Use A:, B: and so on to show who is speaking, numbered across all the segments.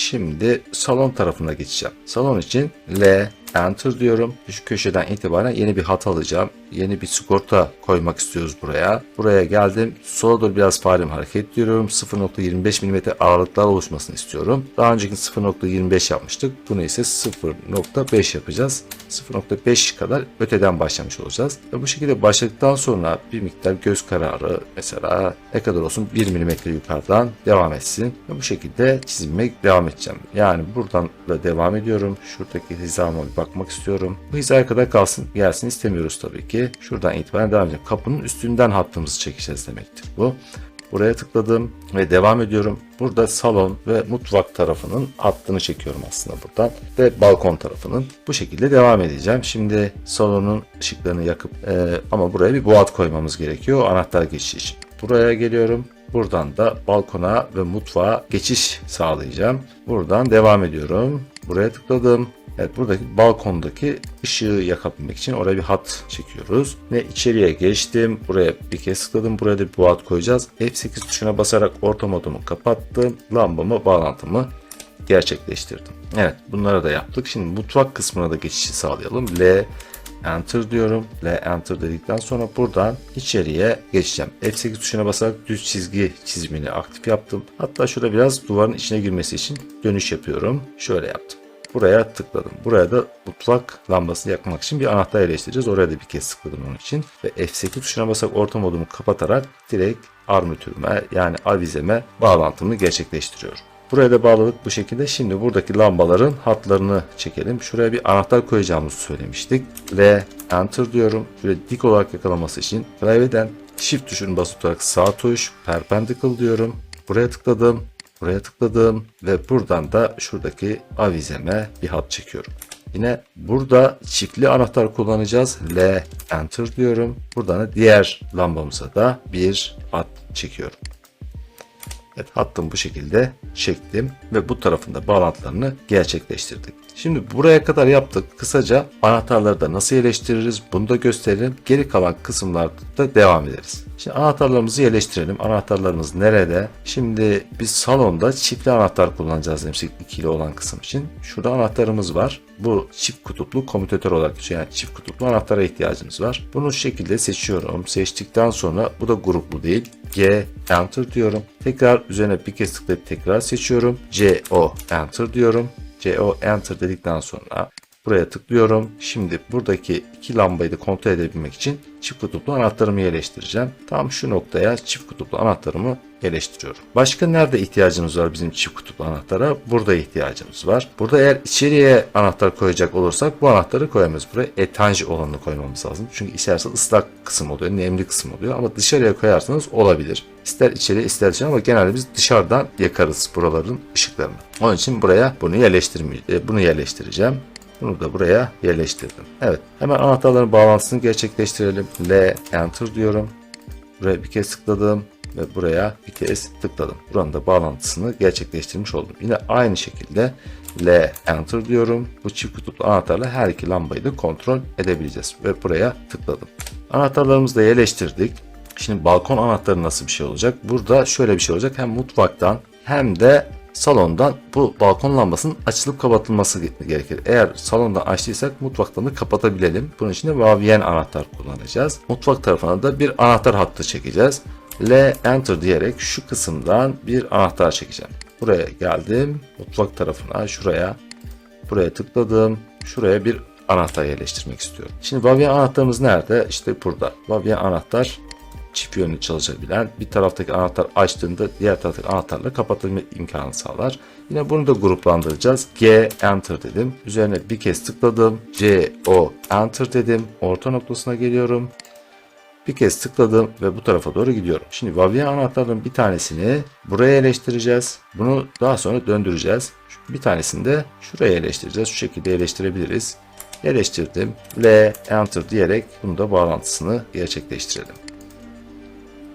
A: Şimdi salon tarafına geçeceğim. Salon için L Enter diyorum. Şu köşeden itibaren yeni bir hat alacağım. Yeni bir sigorta koymak istiyoruz buraya. Buraya geldim. Sola doğru biraz faremi hareket ediyorum. 0.25 mm ağırlıklar oluşmasını istiyorum. Daha önceki 0.25 yapmıştık. Bunu ise 0.5 yapacağız. 0.5 kadar öteden başlamış olacağız. Ve bu şekilde başladıktan sonra bir miktar göz kararı mesela ne kadar olsun 1 mm yukarıdan devam etsin. Ve bu şekilde çizime devam edeceğim. Yani buradan da devam ediyorum. Şuradaki hizama bir bakmak istiyorum. Bu hizaya kadar kalsın gelsin istemiyoruz tabii ki. Şuradan itibaren devam edeceğim. Kapının üstünden hattımızı çekeceğiz demektir bu. Buraya tıkladım ve devam ediyorum. Burada salon ve mutfak tarafının hattını çekiyorum aslında buradan ve balkon tarafının. Bu şekilde devam edeceğim. Şimdi salonun ışıklarını yakıp e, ama buraya bir boğat koymamız gerekiyor anahtar geçiş için. Buraya geliyorum. Buradan da balkona ve mutfağa geçiş sağlayacağım. Buradan devam ediyorum. Buraya tıkladım. Evet buradaki balkondaki ışığı yakabilmek için oraya bir hat çekiyoruz. Ve içeriye geçtim. Buraya bir kez tıkladım. Buraya da bir bu hat koyacağız. F8 tuşuna basarak orta modumu kapattım. Lambamı bağlantımı gerçekleştirdim. Evet bunları da yaptık. Şimdi mutfak kısmına da geçişi sağlayalım. L Enter diyorum. L Enter dedikten sonra buradan içeriye geçeceğim. F8 tuşuna basarak düz çizgi çizimini aktif yaptım. Hatta şurada biraz duvarın içine girmesi için dönüş yapıyorum. Şöyle yaptım. Buraya tıkladım. Buraya da mutfak lambasını yakmak için bir anahtar yerleştireceğiz. Oraya da bir kez tıkladım onun için. Ve F8 tuşuna basarak orta modumu kapatarak direkt armatürüme yani avizeme bağlantımı gerçekleştiriyorum. Buraya da bağladık bu şekilde. Şimdi buradaki lambaların hatlarını çekelim. Şuraya bir anahtar koyacağımızı söylemiştik. L Enter diyorum. Şöyle dik olarak yakalaması için klavyeden Shift tuşunu basıp tutarak sağ tuş Perpendicle diyorum. Buraya tıkladım. Buraya tıkladım ve buradan da şuradaki avizeme bir hat çekiyorum. Yine burada çiftli anahtar kullanacağız. L Enter diyorum. Buradan da diğer lambamıza da bir hat çekiyorum. Evet hattım bu şekilde çektim ve bu tarafında bağlantılarını gerçekleştirdik. Şimdi buraya kadar yaptık. Kısaca anahtarları da nasıl yerleştiririz bunu da gösterelim. Geri kalan kısımlarda da devam ederiz. Şimdi anahtarlarımızı yerleştirelim. Anahtarlarımız nerede? Şimdi biz salonda çiftli anahtar kullanacağız demiştik ikili olan kısım için. Şurada anahtarımız var. Bu çift kutuplu komütatör olarak geçiyor. Yani çift kutuplu anahtara ihtiyacımız var. Bunu şu şekilde seçiyorum. Seçtikten sonra bu da gruplu değil. G Enter diyorum. Tekrar üzerine bir kez tıklayıp tekrar seçiyorum. C O Enter diyorum. CO Enter dedikten sonra buraya tıklıyorum. Şimdi buradaki iki lambayı da kontrol edebilmek için çift kutuplu anahtarımı yerleştireceğim. Tam şu noktaya çift kutuplu anahtarımı yerleştiriyorum. Başka nerede ihtiyacımız var bizim çift kutuplu anahtara? Burada ihtiyacımız var. Burada eğer içeriye anahtar koyacak olursak bu anahtarı koyamayız. Buraya etanj olanını koymamız lazım. Çünkü içerisi ıslak kısım oluyor, nemli kısım oluyor. Ama dışarıya koyarsanız olabilir. İster içeri ister dışarı ama genelde biz dışarıdan yakarız buraların ışıklarını. Onun için buraya bunu yerleştirmeyeceğim. Bunu yerleştireceğim. Bunu da buraya yerleştirdim. Evet. Hemen anahtarların bağlantısını gerçekleştirelim. L Enter diyorum. Buraya bir kez tıkladım ve buraya bir kez tıkladım. Buranın da bağlantısını gerçekleştirmiş oldum. Yine aynı şekilde L Enter diyorum. Bu çift kutuplu anahtarla her iki lambayı da kontrol edebileceğiz. Ve buraya tıkladım. Anahtarlarımızı da yerleştirdik. Şimdi balkon anahtarı nasıl bir şey olacak? Burada şöyle bir şey olacak. Hem mutfaktan hem de salondan bu balkon lambasının açılıp kapatılması gerekir. Eğer salondan açtıysak mutfaktan da kapatabilelim. Bunun için de Vavien anahtar kullanacağız. Mutfak tarafına da bir anahtar hattı çekeceğiz. L Enter diyerek şu kısımdan bir anahtar çekeceğim. Buraya geldim. Mutfak tarafına şuraya buraya tıkladım. Şuraya bir anahtar yerleştirmek istiyorum. Şimdi Vavien anahtarımız nerede? İşte burada. Vavien anahtar çift yönlü çalışabilen bir taraftaki anahtar açtığında diğer taraftaki anahtarla kapatılma imkanı sağlar. Yine bunu da gruplandıracağız. G Enter dedim. Üzerine bir kez tıkladım. C O Enter dedim. Orta noktasına geliyorum. Bir kez tıkladım ve bu tarafa doğru gidiyorum. Şimdi Vavien anahtarların bir tanesini buraya yerleştireceğiz. Bunu daha sonra döndüreceğiz. Bir tanesini de şuraya yerleştireceğiz. Şu şekilde yerleştirebiliriz. Yerleştirdim. L Enter diyerek bunu da bağlantısını gerçekleştirelim.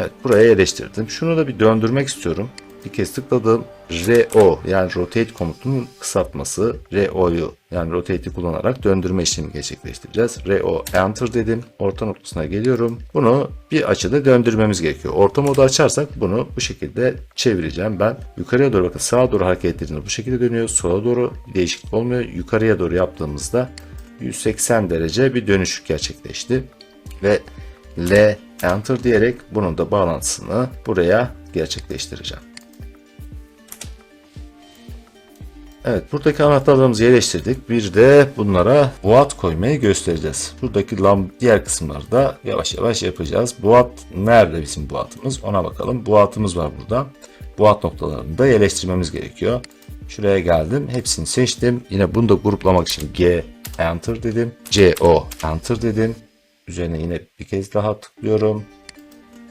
A: Evet buraya yerleştirdim. Şunu da bir döndürmek istiyorum. Bir kez tıkladım. RO yani rotate komutunun kısaltması RO'yu yani rotate'i kullanarak döndürme işlemi gerçekleştireceğiz. RO enter dedim. Orta noktasına geliyorum. Bunu bir açıda döndürmemiz gerekiyor. Orta modu açarsak bunu bu şekilde çevireceğim ben. Yukarıya doğru bakın sağa doğru hareket ettiğinde bu şekilde dönüyor. Sola doğru değişiklik olmuyor. Yukarıya doğru yaptığımızda 180 derece bir dönüş gerçekleşti. Ve L enter diyerek bunun da bağlantısını buraya gerçekleştireceğim. Evet buradaki anahtarlarımızı yerleştirdik. Bir de bunlara boğat koymayı göstereceğiz. Buradaki lam diğer kısımlarda yavaş yavaş yapacağız. Boğat nerede bizim boğatımız ona bakalım. Boğatımız var burada. Boğat noktalarını da yerleştirmemiz gerekiyor. Şuraya geldim. Hepsini seçtim. Yine bunu da gruplamak için G enter dedim. C O enter dedim. Üzerine yine bir kez daha tıklıyorum.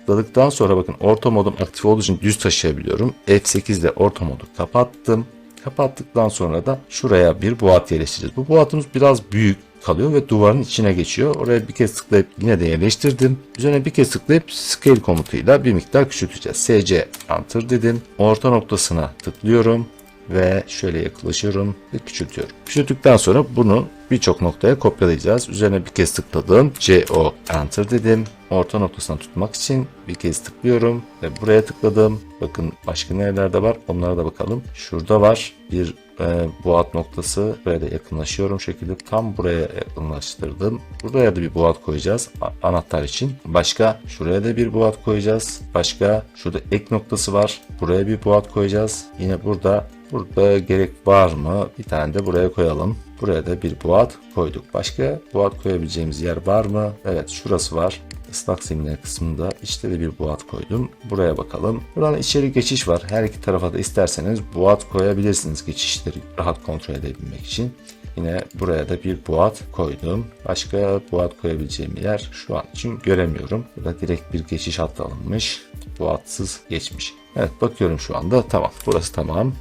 A: Tıkladıktan sonra bakın orta modum aktif olduğu için düz taşıyabiliyorum. F8 ile orta modu kapattım. Kapattıktan sonra da şuraya bir boğat yerleştireceğiz. Bu boğatımız biraz büyük kalıyor ve duvarın içine geçiyor. Oraya bir kez tıklayıp yine de yerleştirdim. Üzerine bir kez tıklayıp scale komutuyla bir miktar küçülteceğiz. SC enter dedim. Orta noktasına tıklıyorum ve şöyle yaklaşıyorum ve küçültüyorum. Küçülttükten sonra bunu birçok noktaya kopyalayacağız. Üzerine bir kez tıkladım. CO enter dedim. Orta noktasına tutmak için bir kez tıklıyorum ve buraya tıkladım. Bakın başka nerelerde var onlara da bakalım. Şurada var bir e, boğat noktası. Da yakınlaşıyorum şekilde tam buraya yakınlaştırdım. Buraya da bir boğat koyacağız anahtar için. Başka şuraya da bir boğat koyacağız. Başka şurada ek noktası var. Buraya bir boğat koyacağız. Yine burada Burada gerek var mı? Bir tane de buraya koyalım. Buraya da bir boğat koyduk. Başka boğat koyabileceğimiz yer var mı? Evet şurası var. Islak zeminler kısmında içte de bir boğat koydum. Buraya bakalım. Buradan içeri geçiş var. Her iki tarafa da isterseniz boğat koyabilirsiniz geçişleri rahat kontrol edebilmek için. Yine buraya da bir boğat koydum. Başka boğat koyabileceğim yer şu an için göremiyorum. Burada direkt bir geçiş hattı alınmış. Boğatsız geçmiş. Evet bakıyorum şu anda. Tamam. Burası tamam.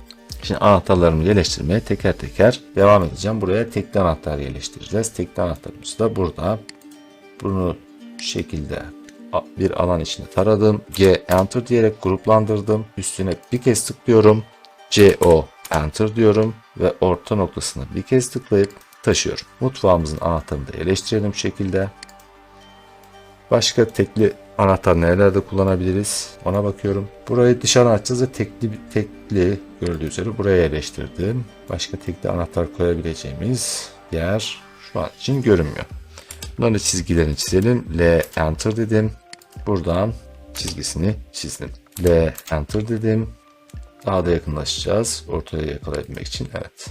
A: Şimdi anahtarlarımı yerleştirmeye teker teker devam edeceğim. Buraya tekli anahtar yerleştireceğiz. Tekli anahtarımız da burada. Bunu şekilde bir alan içinde taradım. G enter diyerek gruplandırdım. Üstüne bir kez tıklıyorum. C O enter diyorum ve orta noktasına bir kez tıklayıp taşıyorum. Mutfağımızın anahtarını da yerleştirelim şekilde. Başka tekli anahtar nerelerde kullanabiliriz? Ona bakıyorum. Burayı dışarı açacağız ve tekli tekli gördüğü üzere buraya yerleştirdim. Başka tekli anahtar koyabileceğimiz yer şu an için görünmüyor. Bunların çizgilerini çizelim. L enter dedim. Buradan çizgisini çizdim. L enter dedim. Daha da yakınlaşacağız. Ortaya yakalayabilmek için. Evet.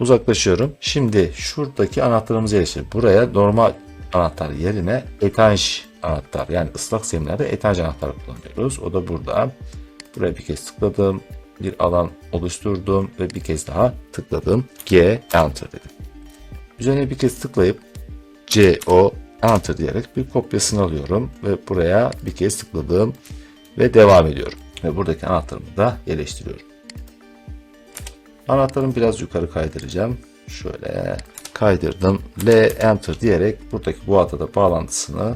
A: Uzaklaşıyorum. Şimdi şuradaki anahtarımızı yerleştir. Buraya normal anahtar yerine etanj anahtar yani ıslak zeminlerde etanj anahtar kullanıyoruz. O da burada. Buraya bir kez tıkladım. Bir alan oluşturdum ve bir kez daha tıkladım. G enter dedim. Üzerine bir kez tıklayıp C O enter diyerek bir kopyasını alıyorum ve buraya bir kez tıkladım ve devam ediyorum. Ve buradaki anahtarımı da yerleştiriyorum. Anahtarımı biraz yukarı kaydıracağım. Şöyle kaydırdım. L enter diyerek buradaki bu da bağlantısını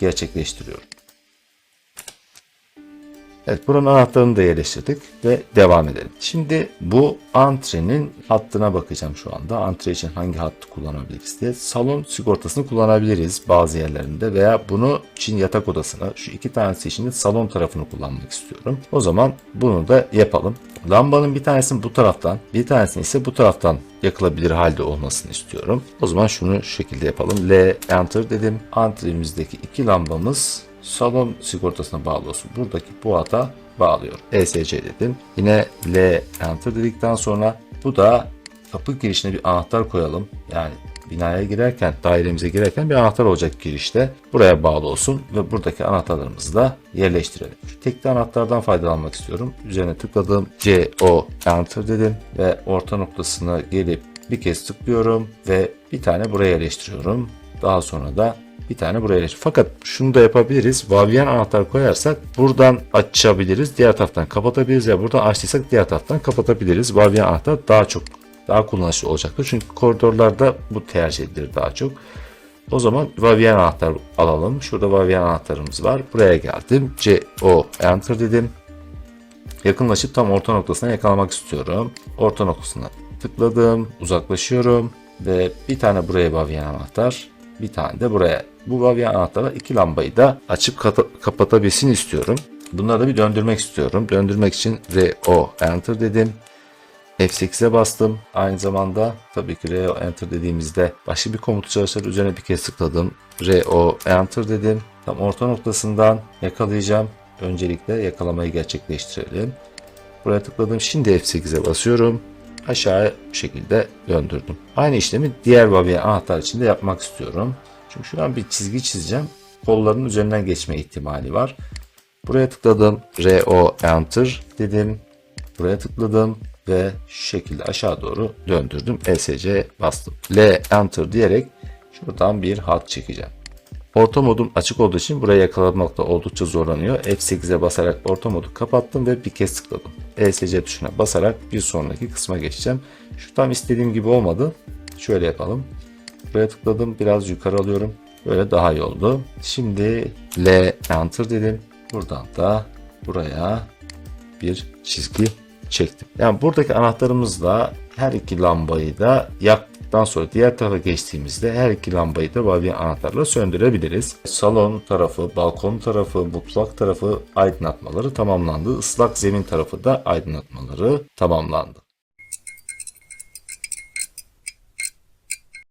A: gerçekleştiriyorum. Evet buranın anahtarını da yerleştirdik ve devam edelim. Şimdi bu antrenin hattına bakacağım şu anda. Antre için hangi hattı kullanabiliriz diye. Salon sigortasını kullanabiliriz bazı yerlerinde veya bunu için yatak odasına şu iki tanesi için de salon tarafını kullanmak istiyorum. O zaman bunu da yapalım. Lambanın bir tanesini bu taraftan bir tanesini ise bu taraftan yakılabilir halde olmasını istiyorum. O zaman şunu şu şekilde yapalım. L enter dedim. Antremizdeki iki lambamız salon sigortasına bağlı olsun. Buradaki bu hata bağlıyorum. ESC dedim. Yine L enter dedikten sonra bu da kapı girişine bir anahtar koyalım. Yani binaya girerken, dairemize girerken bir anahtar olacak girişte. Buraya bağlı olsun ve buradaki anahtarlarımızı da yerleştirelim. Şu tekli anahtardan faydalanmak istiyorum. Üzerine tıkladım. C, O, Enter dedim ve orta noktasına gelip bir kez tıklıyorum ve bir tane buraya yerleştiriyorum. Daha sonra da bir tane buraya yerleştir. Fakat şunu da yapabiliriz. Vavyen anahtar koyarsak buradan açabiliriz. Diğer taraftan kapatabiliriz ya buradan açtıysak diğer taraftan kapatabiliriz. Vavyen anahtar daha çok daha kullanışlı olacaktır. Çünkü koridorlarda bu tercih edilir daha çok. O zaman Vavyen anahtar alalım. Şurada Vavyen anahtarımız var. Buraya geldim. C O Enter dedim. Yakınlaşıp tam orta noktasına yakalamak istiyorum. Orta noktasına tıkladım, uzaklaşıyorum ve bir tane buraya bavyen anahtar, bir tane de buraya. Bu bavyen anahtarla iki lambayı da açıp kapatabilsin istiyorum. Bunları da bir döndürmek istiyorum. Döndürmek için RO Enter dedim. F8'e bastım. Aynı zamanda tabii ki RO Enter dediğimizde başka bir komutu çalışır. Üzerine bir kez tıkladım. RO Enter dedim. Tam orta noktasından yakalayacağım. Öncelikle yakalamayı gerçekleştirelim. Buraya tıkladım. Şimdi F8'e basıyorum. Aşağıya bu şekilde döndürdüm. Aynı işlemi diğer babiye anahtar için de yapmak istiyorum. Çünkü şu an bir çizgi çizeceğim. Kolların üzerinden geçme ihtimali var. Buraya tıkladım. RO Enter dedim. Buraya tıkladım ve şu şekilde aşağı doğru döndürdüm. ESC bastım. L Enter diyerek şuradan bir hat çekeceğim. Orta modum açık olduğu için burayı yakalamakta oldukça zorlanıyor. F8'e basarak orta modu kapattım ve bir kez tıkladım. ESC tuşuna basarak bir sonraki kısma geçeceğim. Şu tam istediğim gibi olmadı. Şöyle yapalım. Buraya tıkladım. Biraz yukarı alıyorum. Böyle daha iyi oldu. Şimdi L Enter dedim. Buradan da buraya bir çizgi çektim. Yani buradaki anahtarımızla her iki lambayı da yaktıktan sonra diğer tarafa geçtiğimizde her iki lambayı da bavya anahtarla söndürebiliriz. Salon tarafı, balkon tarafı, mutfak tarafı aydınlatmaları tamamlandı. Islak zemin tarafı da aydınlatmaları tamamlandı.